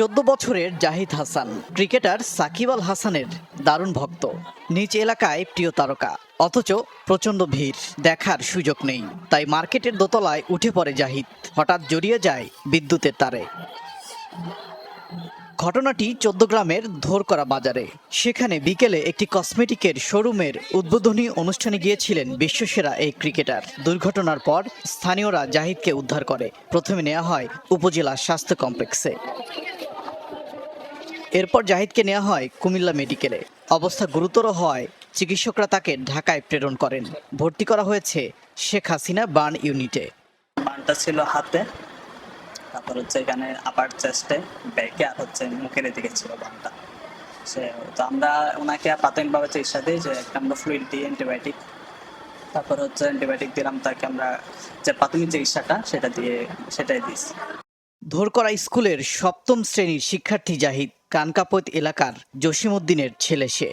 চোদ্দ বছরের জাহিদ হাসান, ক্রিকেটার সাকিব আল হাসানের দারুণ ভক্ত। নিজ এলাকায় প্রিয় তারকা, অথচ প্রচণ্ড ভিড়, দেখার সুযোগ নেই। তাই মার্কেটের দোতলায় উঠে পড়ে জাহিদ, হঠাৎ জড়িয়ে যায় বিদ্যুতের তারে। ঘটনাটি চোদ্দগ্রামের ধোরকরা বাজারে। সেখানে বিকেলে একটি কসমেটিকের শোরুমের উদ্বোধনী অনুষ্ঠানে গিয়েছিলেন বিশ্বসেরা এই ক্রিকেটার। দুর্ঘটনার পর স্থানীয়রা জাহিদকে উদ্ধার করে। প্রথমে নেওয়া হয় উপজেলা স্বাস্থ্য কমপ্লেক্সে। এরপর জাহিদকে নেওয়া হয় কুমিল্লা মেডিকেলে। অবস্থা গুরুতর হওয়ায় চিকিৎসকরা তাকে ঢাকায় প্রেরণ করেন। ভর্তি করা হয়েছে শেখ হাসিনা বার্ন ইউনিটে। বানটা ছিল হাতে তারপর হচ্ছে এখানে আপার চেস্টে ব্যাকে আর হচ্ছে মুখের দিকে ছিল বানটা সে তো আমরা ওনাকে প্রাথমিকভাবে চিকিৎসা দিই যে একটা আমরা ফ্লুইড দিই অ্যান্টিবায়োটিক তারপর হচ্ছে অ্যান্টিবায়োটিক দিলাম তাকে আমরা যে প্রাথমিক চিকিৎসাটা সেটা দিয়ে সেটাই দিয়েছি। ধরকরা স্কুলের সপ্তম শ্রেণির শিক্ষার্থী জাহিদ কানকাপত এলাকার জসিমউদ্দিনের ছেলে সে।